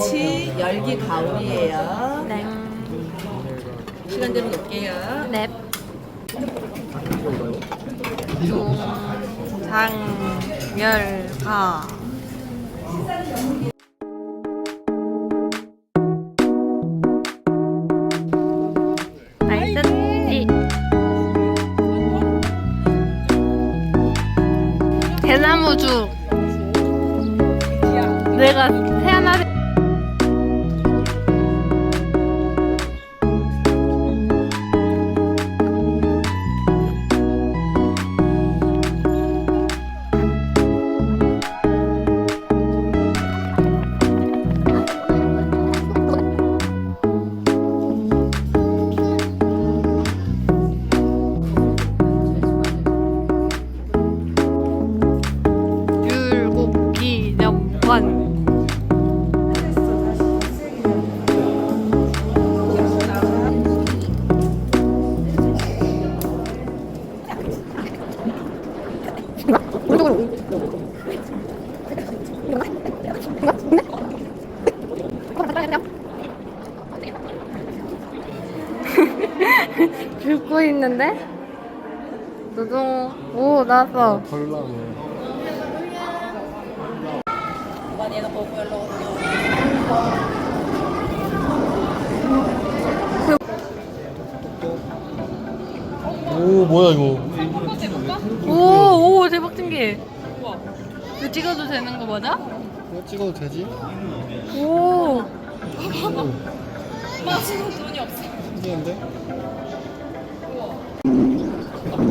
치 열기 가울이에요. 네. 시간대로 놓을게요. 넵. 중장열가. 알겠지? 대나무죽. 내가 있는데? 노동, 오, 나왔어. 벌라네. 오 뭐야 이거? 오, 오, 대박 신기해. 이거 찍어도 되는 거 맞아? 이거 찍어도 되지? 오, 신기한데? 아!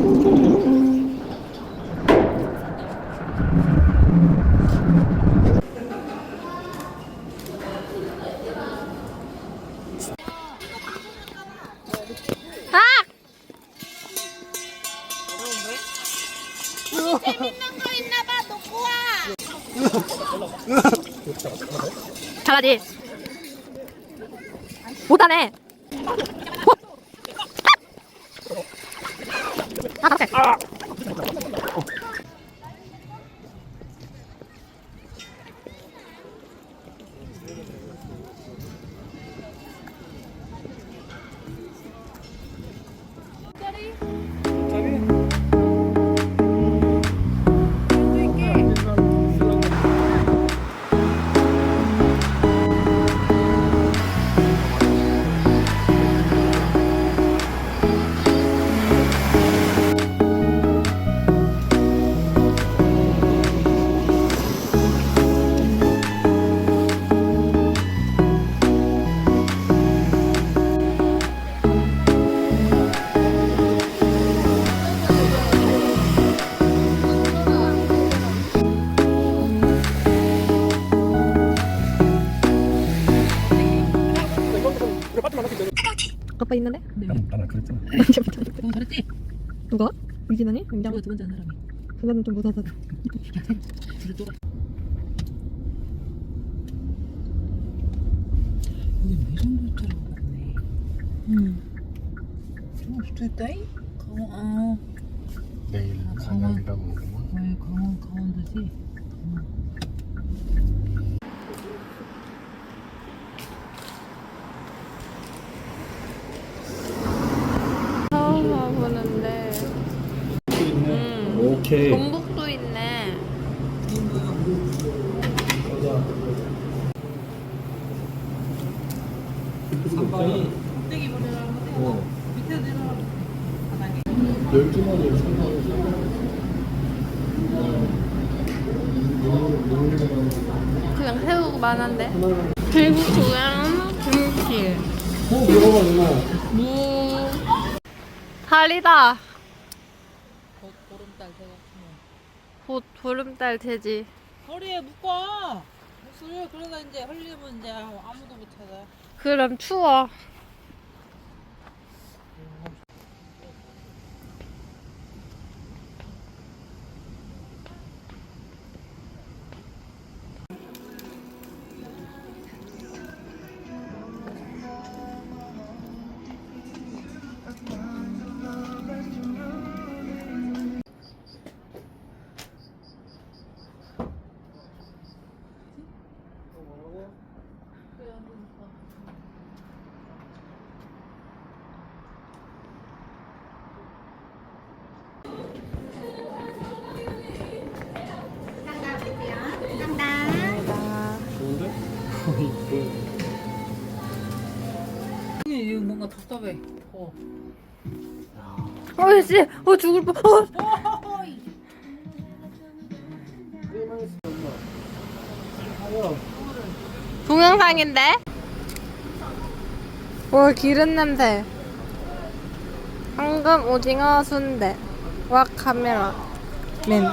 잘하지? 못하네. 아빠 있는데? 나나 그랬잖아. 너무 잘했지? 누가? 유진아니? 윤장? 이거 두 번째 한 사람이. 그거는 좀 무서워서. 둘을 또. 여기 매점부터라고 그러네. 음. 좀 수도 있다이? 강원, 아, 내일 아, 강남이라고 뭐. 왜 강원, 강원도지? 처음 와보는데. 음. 오케이. 전복도 있네. 어. 열두 마리 상당히 그냥 새우만 한데? 들국수랑 김치. 어 이거가 누나. 무. 달이다. 곧 보름달 돼가지고. 곧 보름달 되지. 허리에 묶어! 그래 그러다 이제 흘리면 이제 아무도 못 찾아. 그럼 추워. 답답해. 어. 어이씨, 어 죽을 뻔. 어. 동영상인데? 와 기름 냄새. 황금 오징어 순대. 와 카메라. 맨.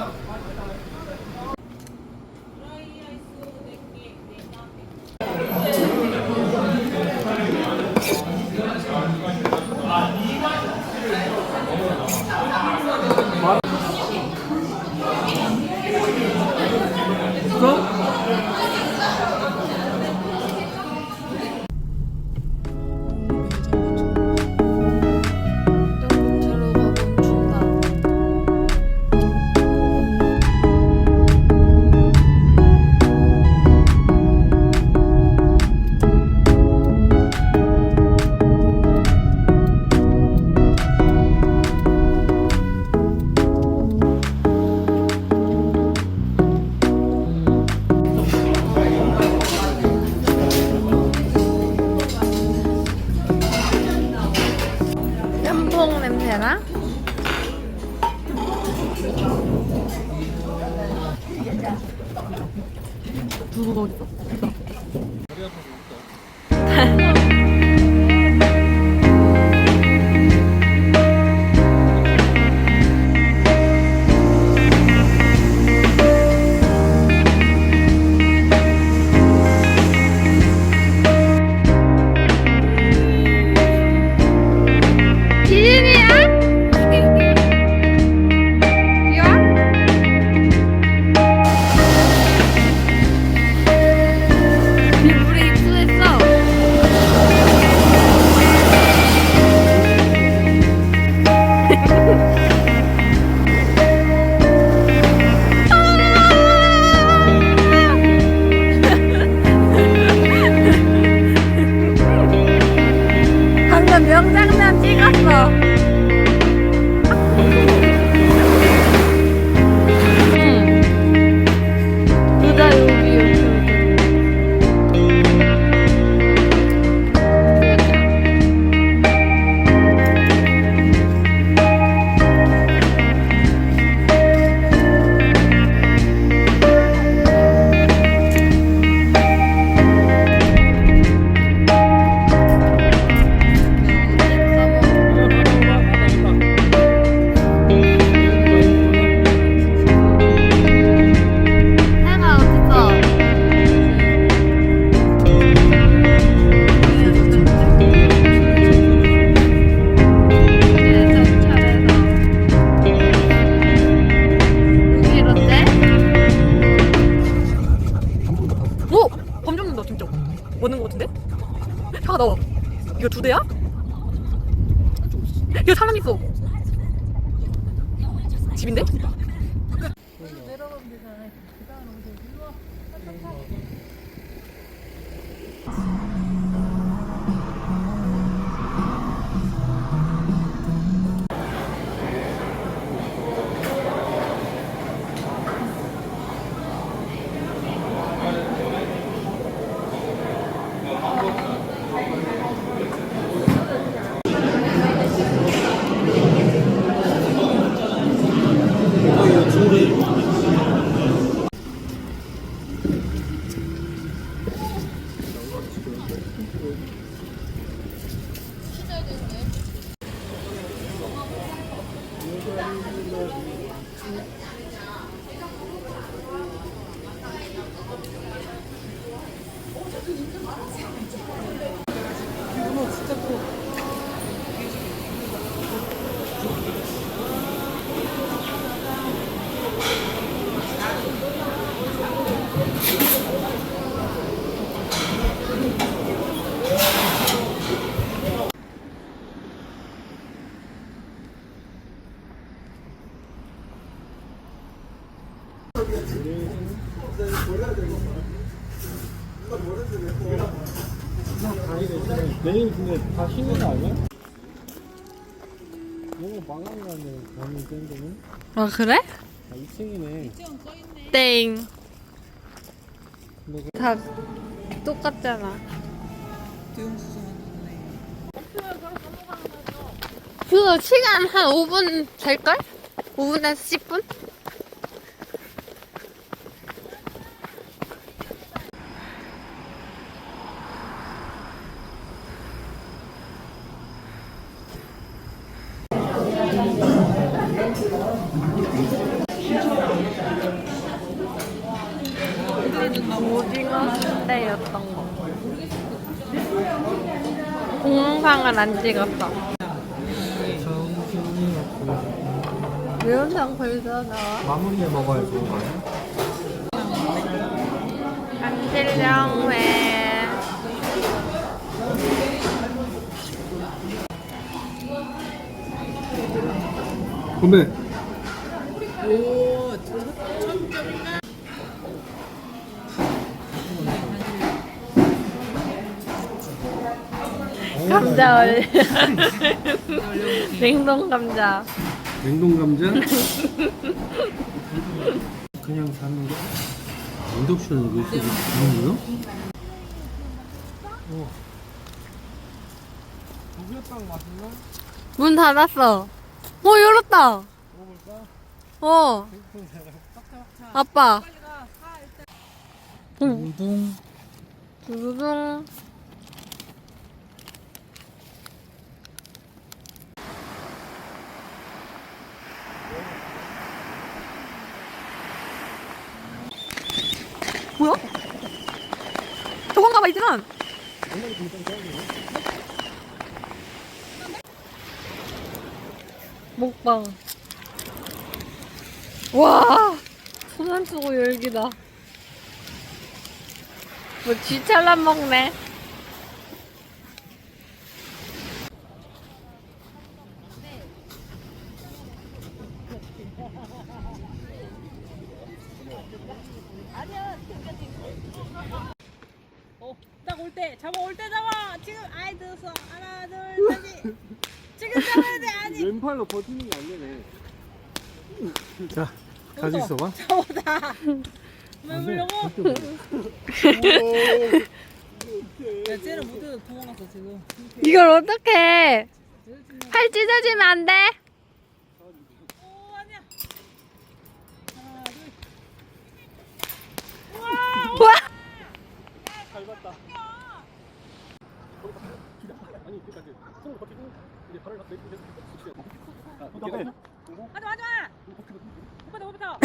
먹는 거 같은데? 차가 나와 이거 두 대야? 이거 사람 있어 집인데? করবো 내일 근데 다 쉬는 거 아니야? 이거 망한다네 밤이 땡기는 아 그래? 아 2층이네 땡. 그다 똑같잖아. 그거 시간 한 5분 될걸? 5분에서 10분? 순대였던 거. 동영상을 안 찍었어. 매운탕 벌써 나와? 마무리에 먹어야 좋은 거 아니야? 안질령회. 건배 감자 얼. 냉동 감자. 냉동 감자 그냥 사는 거 인덕션을 넣을 수 있는 거요? 어 우유빵 맛있나? 문 닫았어. 어 열었다. 먹어볼까? 어. 아빠. 우동 두두둥. 뭐야? 저건가 봐 이진아. 먹방. 와. 손안 쓰고 열기다. 뭐 쥐찰람 먹네. 딱 올 때 잡아 올 때 잡아 지금 아이 들었어 하나 둘 다시 지금 잡아야 돼 아니 왼팔로 버티는 게 안 되네 자 가지 있어봐 잡아다 왜 물려고? 야 쟤는 모두 도망갔어 지금. 이걸 어떻게 팔 찢어지면 안 돼? 오 아니야. 와! 잘 봤다 아니 그니까 손을 버티고 이제 발을 내고 하지 마 오빠다 오빠다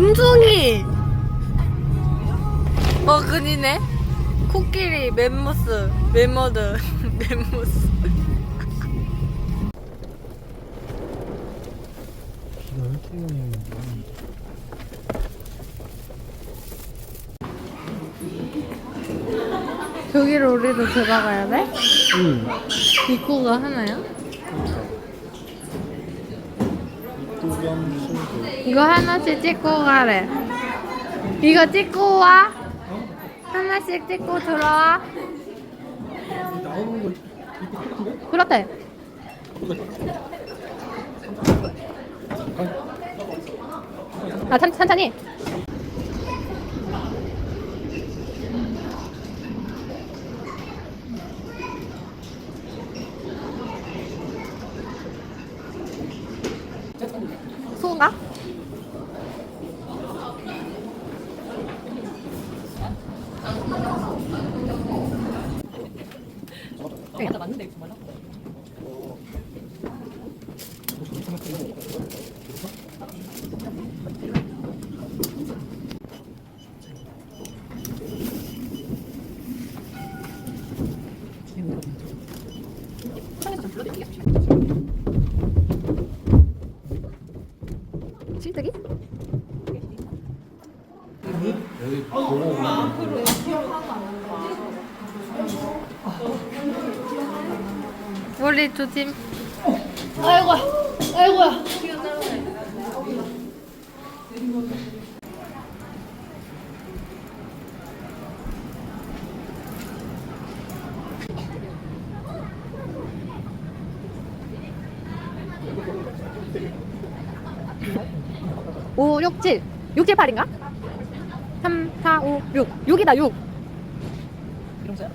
코끼리. 어 그니네. 코끼리, 멤모스, 멤머드, 멤모스. 비가 왜 이렇게 오냐 저기로 우리도 들어가야 돼? 응 입구가 하나야? 술도 이거 하나씩 찍고 가래. 이거 찍고 와. 하나씩 찍고 들어와. 그렇대. 아, 천, 천천히. 소인가? 맞아 맞는데 정말. 실뜨기? 여기 보고 머리 조심. 아이고, 아이고야. 오, 6, 7. 6, 7, 8인가? 3, 4, 5, 6. 6이다, 6. 이러면서요?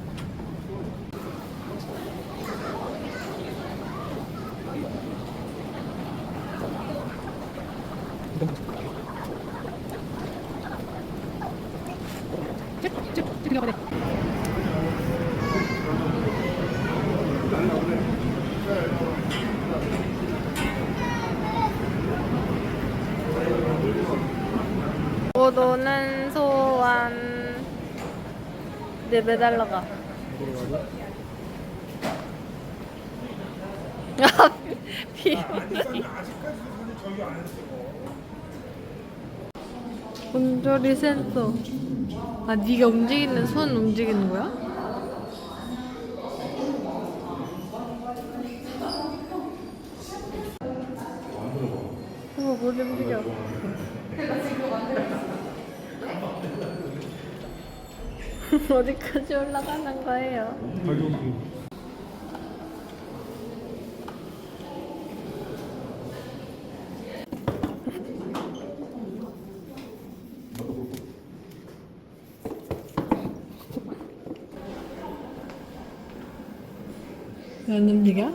쭉, 쭉, 쭉 돼. 오도는 소원 네 매달러 가. 아, 비 온조리 센서. 아 네가 움직이는 손 움직이는 거야? 어머 못 움직여 어디까지 올라가는 거예요? 안 움직여?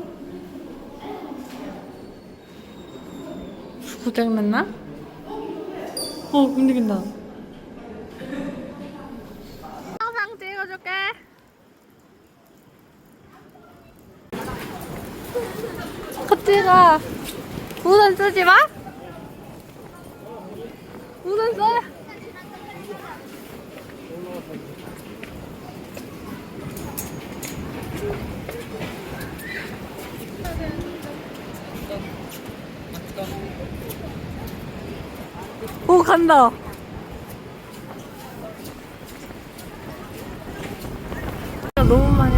고장 났나? 어 움직인다 영상 찍어줄게 커치가 우선 쓰지 마 우선 써오 간다. 너무 많이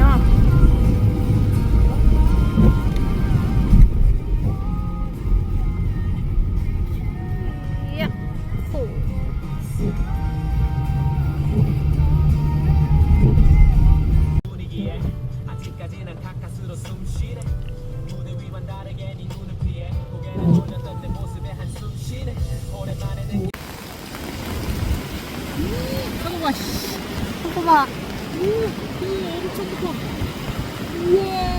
잠깐만 씨. 잠깐만 엄청 커. 우와.